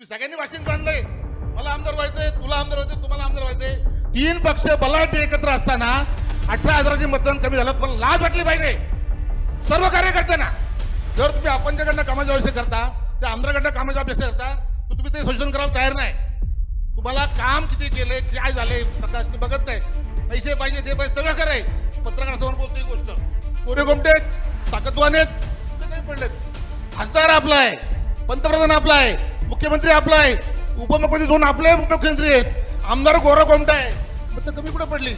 मी सगळ्यांनी वाशिंग बांधलंय मला आमदार व्हायचंय तुला आमदार व्हायचंय तुम्हाला आमदार व्हायचंय. तीन पक्ष बलाढ्य एकत्र असताना अठरा हजाराचे मतदान कमी झालं पण लाज वाटली पाहिजे. सर्व कार्यकर्त्यांना जर तुम्ही आपणच्याकडनं कामाची अपेक्षा करता त्या आमदारकडनं कामाची अपेक्षा करता तर तुम्ही ते शोषण करायला तयार नाही. तुम्हाला काम किती केले काय झाले प्रकाश तुम्ही बघत नाही. पैसे पाहिजे ते पाहिजे सगळं कराय पत्रकार समोर बोलतो ही गोष्ट. कोरे गोमटे ताकदवान आहेत ते नाही पडलेत खासदार आपला आहे पंतप्रधान आपला आहे. मुख्यमंत्री आपला आहे. उपमुख्यमंत्री दोन आपले उपमुख्यमंत्री आहेत आमदार गोरा कोमटा आहे? मग तर कमी कुठे पडली?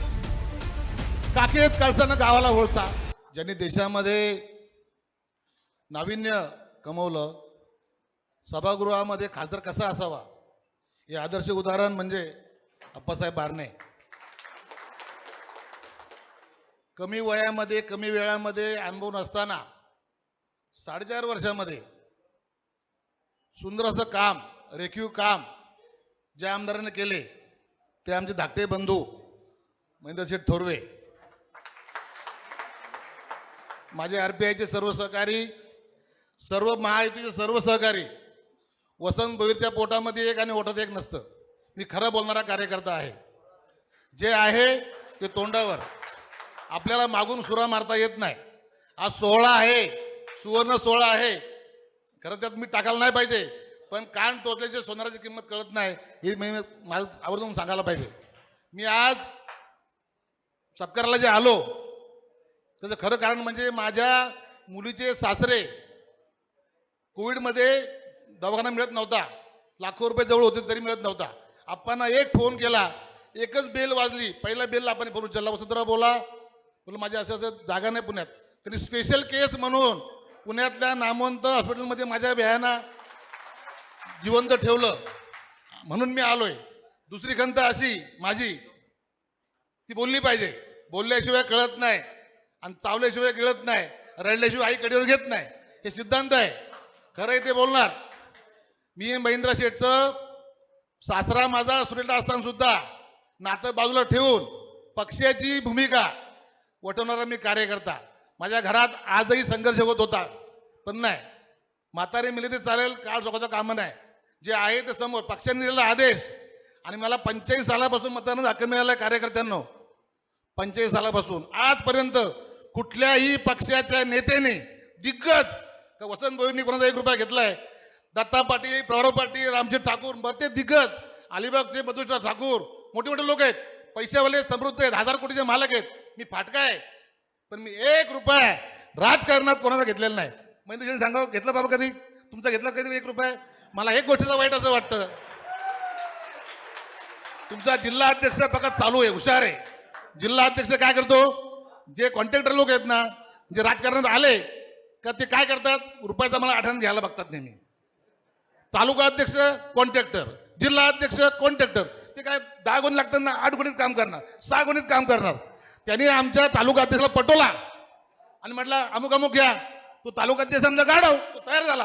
काके काळसानं गावाला होळचा. ज्यांनी देशामध्ये नाविन्य कमवलं सभागृहामध्ये खासदार कसा असावा? हे आदर्श उदाहरण म्हणजे अप्पासाहेब बारणे. कमी वयामध्ये कमी वेळामध्ये अनुभव नसताना साडेचार वर्षामध्ये सुंदर असं काम रेखीव काम ज्या आमदारांनी केले ते आमचे धाकटे बंधू महेंद्र शेठ थोरवे. माझे आरपीआयचे सर्व सहकारी सर्व महायुतीचे सर्व सहकारी वसंत भोईरच्या पोटामध्ये एक आणि ओठात एक नसतं. मी खरं बोलणारा कार्यकर्ता आहे. जे आहे ते तोंडावर. आपल्याला मागून सुरा मारता येत नाही. आज सोहळा आहे सुवर्ण सोहळा आहे. खरं त्यात मी टाकायला नाही पाहिजे. पण कान टोचल्याची सोनाराची किंमत कळत नाही. हे मी माझं आवर्जून सांगायला पाहिजे. मी आज सत्काराला जे आलो त्याचं खरं कारण म्हणजे माझ्या मुलीचे सासरे कोविडमध्ये दवाखाना मिळत नव्हता. लाखो रुपये जवळ होते तरी मिळत नव्हता. आपण एक फोन केला एकच बेल वाजली पहिला बेल आपण फोन उचलला. वसंतराव बोला बोला माझ्या असं असं जागा नाही पुण्यात. त्यांनी स्पेशल केस म्हणून पुण्यातल्या नामवंत हॉस्पिटलमध्ये माझ्या बिहाना जिवंत ठेवलं. म्हणून मी आलोय. दुसरी खंत अशी माझी ती बोलली पाहिजे. बोलल्याशिवाय कळत नाही आणि चावल्याशिवाय कळत नाही. रडल्याशिवाय आई कडेवर घेत नाही. हे सिद्धांत आहे. खरं आहे ते बोलणार. मी महेंद्र शेठचं सासरा माझा स्टुडंट असताना सुद्धा नातं बाजूला ठेवून पक्षाची भूमिका वटवणारा मी कार्यकर्ता. माझ्या घरात आजही संघर्ष होत होता. पण नाही. म्हातारे मिले ते चालेल काळ चोखाचं कामं नाही. जे आहे ते समोर. पक्षाने दिलेला आदेश. आणि मला पंचेचाळीस सालापासून मतदान हक्क मिळाला आहे पंचेचाळीस सालापासून. आजपर्यंत कुठल्याही पक्षाच्या नेत्याने दिग्गज तर वसंत भोईंनी कोणाचा एक रुपया घेतलाय? दत्ता पाटील प्रौरव पाटील रामजी ठाकूर बरते दिग्गज. अलिबागचे मधुशा ठाकूर. मोठे मोठे लोक आहेत. पैशावाले समृद्ध आहेत. हजार कोटीचे मालक आहेत. मी फाटका आहे. पण मी एक रुपया राजकारणात कोणाचा घेतलेला नाही. महेंद्रजीने सांगा घेतलं बाबा कधी? तुमचा घेतला कधी एक रुपये? मला एक गोष्टीचं वाईट असं वाटतं. तुमचा जिल्हा अध्यक्ष फक्त चालू आहे हुशार आहे. जिल्हा अध्यक्ष काय करतो? जे कॉन्ट्रॅक्टर लोक आहेत ना जे राजकारणात आले का ते काय करतात? रुपयाचा मला आठवण घ्यायला बघतात नेहमी. तालुका अध्यक्ष कॉन्ट्रॅक्टर जिल्हा अध्यक्ष कॉन्ट्रॅक्टर ते काय दहा गुण लागतात ना आठ गुणीत काम करणार सहा गुणीत काम करणार. त्यांनी आमच्या तालुका अध्यक्षाला पटवला. आणि म्हटलं अमुक अमुक घ्या तो तालुका समजा गाडव तो तयार झाला.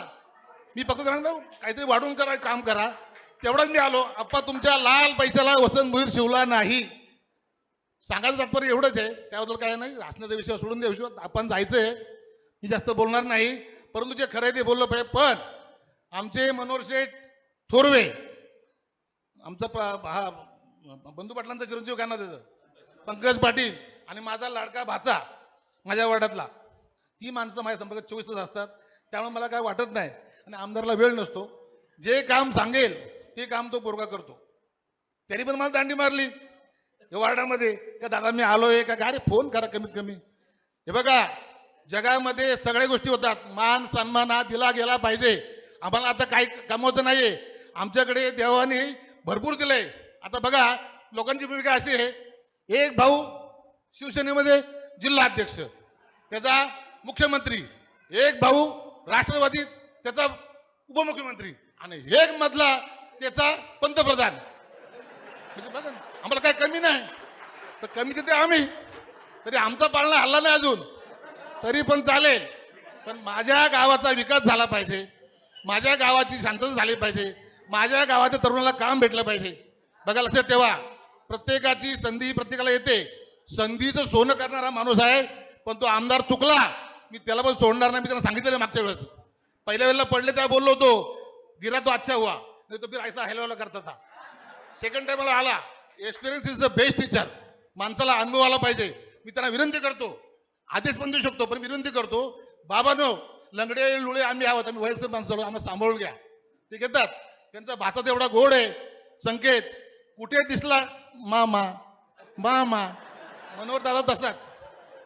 मी फक्त सांगतो काहीतरी वाढून करा काम करा. तेवढंच मी आलो. आप्पा तुमच्या लाल पैशाला वसंत भुईर शिवला नाही. सांगायचं तात्पर्य एवढंच आहे. त्याबद्दल काय नाही. हसण्याचा विषय सोडून देऊ विषय आपण जायचं आहे मी जास्त बोलणार नाही. परंतु जे खरं आहे ते बोललं पाहिजे. पण आमचे मनोहर शेठ थोरवे आमचा प- हा बंधू पाटलांचा चिरंजीव काय नाव त्याचं? पंकज पाटील आणि माझा लाडका भाचा माझ्या वार्डातला ती माणसं माझ्या संपर्कात चोवीस तास असतात. त्यामुळे मला काय वाटत नाही. आणि आमदारला वेळ नसतो. जे काम सांगेल ते काम तो पोरगा करतो. त्यांनी पण मला दांडी मारली. वार्डामध्ये का दादा मी आलोय का? काय रे फोन करा कमीत कमी. हे बघा जगामध्ये सगळ्या गोष्टी होतात. मान सन्मान हा दिला गेला पाहिजे. आम्हाला आता काही कमवायचं नाहीये. आमच्याकडे देवाने भरपूर दिलंय. आता बघा लोकांची भूमिका अशी आहे. एक भाऊ शिवसेनेमध्ये जिल्हा अध्यक्ष. त्याचा मुख्यमंत्री एक भाऊ राष्ट्रवादी त्याचा उपमुख्यमंत्री. आणि एक मधला त्याचा पंतप्रधान. म्हणजे बघा आम्हाला काय कमी नाही. तर कमी तिथे आम्ही. तरी आमचा पाळणा हल्ला नाही अजून. तरी पण चालेल. पण माझ्या गावाचा विकास झाला पाहिजे. माझ्या गावाची शांतता झाली पाहिजे. माझ्या गावाच्या तरुणाला काम भेटलं पाहिजे. बघा लक्षात ठेवा. प्रत्येकाची संधी प्रत्येकाला येते. संधीचं सोनं करणारा माणूस आहे पण तो आमदार चुकला. मी त्याला पण सोडणार नाही मी त्यांना सांगितलेलं मागच्या वेळेस. पहिल्या वेळेला पडले तेव्हा बोललो होतो गिरा तो अच्छा हुआ. नाही तो फिर ऐसा हॅलो करता था. सेकंड टाइमला आला. Experience is the best teacher माणसाला अनुभव आला पाहिजे. मी त्यांना विनंती करतो. आदेश पण देऊ शकतो पण विनंती करतो बाबानो लंगडे लुळे आम्ही आहोत आम्ही वयस्कर माणसं आम्हाला सांभाळून घ्या. ते घेतात. त्यांचा भाचा एवढा गोड आहे. संकेत कुठे दिसला? मामा. मामा. मनोहर दादा तसाच.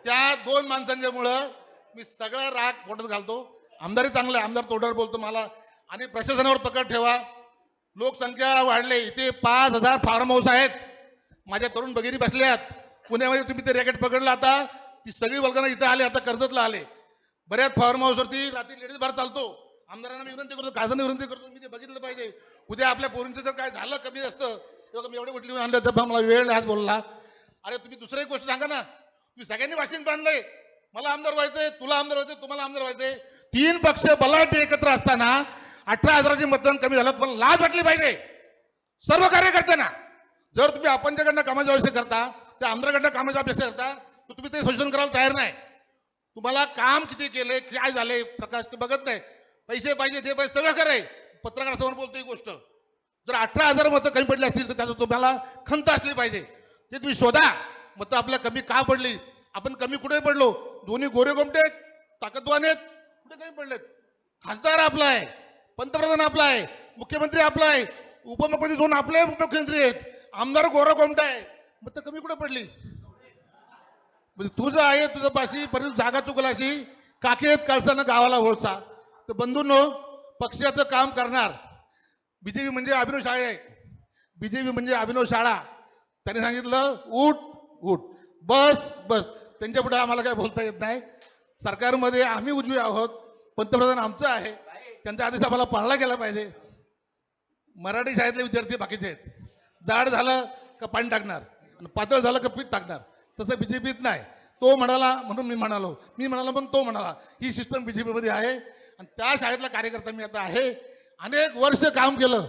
त्या दोन माणसांच्यामुळं मी सगळा राग फोटत घालतो. आमदारही चांगलं आहे. आमदार तोंडावर बोलतो मला. आणि प्रशासनावर पकड ठेवा. लोकसंख्या वाढले. इथे पाच हजार फार्म हाऊस आहेत. माझ्या तरुण बगिरी बसल्यात पुण्यामध्ये तुम्ही ते रॅकेट पकडलं आता. ती सगळी वर्गांना इथं आले. आता कर्जतला आले. बऱ्याच फार्म हाऊसवरती रात्री लेडीज बार चालतो. आमदारांना मी विनंती करतो. खासदारांना विनंती करतो. मी ते बघितलं पाहिजे. उद्या आपल्या पोरींचं जर काय झालं कमी असतं तेव्हा मी एवढे कुठली आणलं. तर मला वेळ नाही आज बोलला. अरे तुम्ही दुसरी गोष्ट सांगा ना. तुम्ही सगळ्यांनी वाशिंग बांधलंय मला आमदार व्हायचंय तुला आमदार व्हायचंय तुम्हाला आमदार व्हायचंय. तीन पक्ष बलाढ्य एकत्र असताना अठरा हजाराचे मतदान कमी झालं तुम्हाला लाज वाटली पाहिजे. सर्व कार्यकर्त्यांना. जर तुम्ही आपणच्याकडनं कामाची अपेक्षा करता त्या आमदारकडनं कामाची अपेक्षा करता तर तुम्ही ते शोषण करायला तयार नाही. तुम्हाला काम किती केले काय झाले प्रकाश ते बघत नाही. पैसे पाहिजे ते पाहिजे सगळं करे पत्रकारासमोर बोलतो ही गोष्ट. जर अठरा हजार मतं कमी पडली असतील तर त्याचं तुम्हाला खंत असली पाहिजे. ते तुम्ही शोधा. मतं आपल्या कमी का पडली? आपण कमी कुठे पडलो? दोन्ही गोरे गोमटे आहेत, ताकदवान आहेत कुठे कमी पडलेत? खासदार आपला आहे पंतप्रधान आपला आहे मुख्यमंत्री आपला आहे उपमुख्यमंत्री दोन आपले उपमुख्यमंत्री आहेत आमदार गोरा गोमटा आहे. मग तर कमी कुठे पडली? म्हणजे तुझं आहे तुझं पाशी परंतु जागा चुकलाशी आहेत काळसानं गावाला ओळचा तर बंधूंनो पक्षाचं काम करणार. बीजेपी म्हणजे अभिनव शाळे आहे. बीजेपी म्हणजे अभिनव शाळा. त्यांनी सांगितलं उठ उठ. बस बस. त्यांच्या पुढे आम्हाला काय बोलता येत नाही. सरकारमध्ये आम्ही उजवे आहोत पंतप्रधान आमचं आहे. त्यांचा आदेश आम्हाला पाळला गेला पाहिजे. मराठी शाळेतले विद्यार्थी बाकीचे आहेत. जाड झालं का पाणी टाकणार? आणि पातळ झालं का पीठ टाकणार? तसं बी जे पीत नाही. तो म्हणाला म्हणून मी म्हणालो. मी म्हणालो म्हणून तो म्हणाला. ही सिस्टम पीमध्ये आहे. आणि त्या शाळेतला कार्यकर्ता मी आता आहे. अनेक वर्ष काम केलं.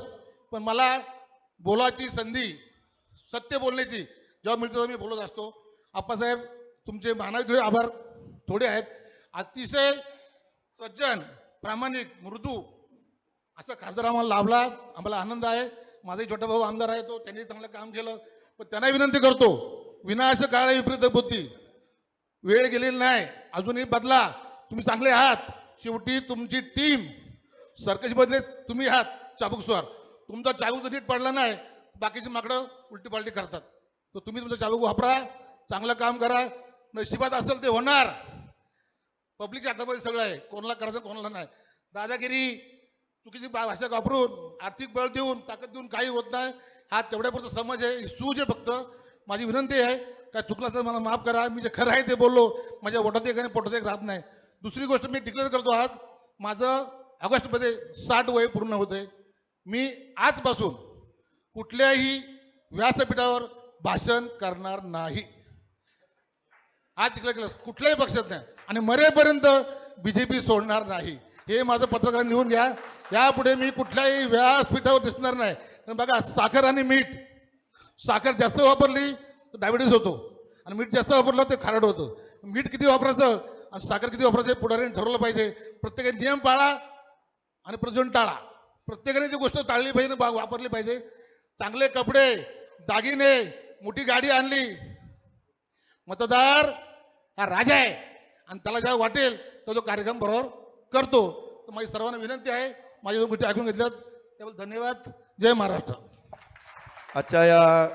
पण मला बोलाची संधी सत्य बोलण्याची जेव्हा मिळतं तेव्हा मी बोलत असतो. आप्पासाहेब तुमचे मानाचे आभार थोडे आहेत. अतिशय सज्जन प्रामाणिक मृदू असं खासदार आम्हाला लाभला. आम्हाला आनंद आहे. माझाही छोटा भाऊ आमदार आहे तो त्यांनी चांगलं काम केलं. पण त्यांना विनंती करतो विनाश काळ विपरीत बुद्धी. वेळ गेलेली नाही. अजूनही बदला. तुम्ही चांगले आहात. शेवटी तुमची टीम सरकशमध्ये तुम्ही आहात चाबूकस्वर तुमचा चाबूक जर नीट पडला नाही बाकीची माकडं उलटी पालटी करतात. तर तुम्ही तुमचा चाबूक वापरा चांगलं काम करा. नशिबात असेल ते होणार. पब्लिकच्या हातामध्ये सगळं आहे. कोणाला करायचं कोणाला नाही. दादागिरी चुकीची भाषा वापरून आर्थिक बळ देऊन ताकद देऊन काही होत नाही. हा तेवढ्यापुरता समज आहे. सूज आहे फक्त. माझी विनंती आहे काय चुकला तर मला माफ करा. मी जे खरं आहे ते बोललो. माझ्या वोटात एक आणि पोटात एक राहत नाही. दुसरी गोष्ट मी डिक्लेअर करतो आज माझं ऑगस्टमध्ये साठ वय पूर्ण होते मी आजपासून कुठल्याही व्यासपीठावर भाषण करणार नाही. आज तिकडे केलं कुठल्याही पक्षात नाही. आणि मरेपर्यंत बीजेपी सोडणार नाही. हे माझं पत्रकार लिहून घ्या. यापुढे मी कुठल्याही व्यासपीठावर दिसणार नाही. कारण बघा साखर आणि मीठ. साखर जास्त वापरली तर डायबिटीस होतो. आणि मीठ जास्त वापरलं ते खारड होतं. मीठ किती वापरायचं? आणि साखर किती वापरायचं पुढाऱ्याने ठरवलं पाहिजे. प्रत्येकाने नियम पाळा आणि प्रजून टाळा. प्रत्येकाने ती गोष्ट टाळली पाहिजे बा- वापरली पाहिजे. चांगले कपडे दागिने मोठी गाडी आणली. मतदार हा राजा आहे. आणि त्याला जेव्हा वाटेल तर तो कार्यक्रम बरोबर करतो. तर माझी सर्वांना विनंती आहे माझ्या दोन गोष्टी ऐकून घेतल्यात. त्याबद्दल धन्यवाद. जय महाराष्ट्र. आजच्या या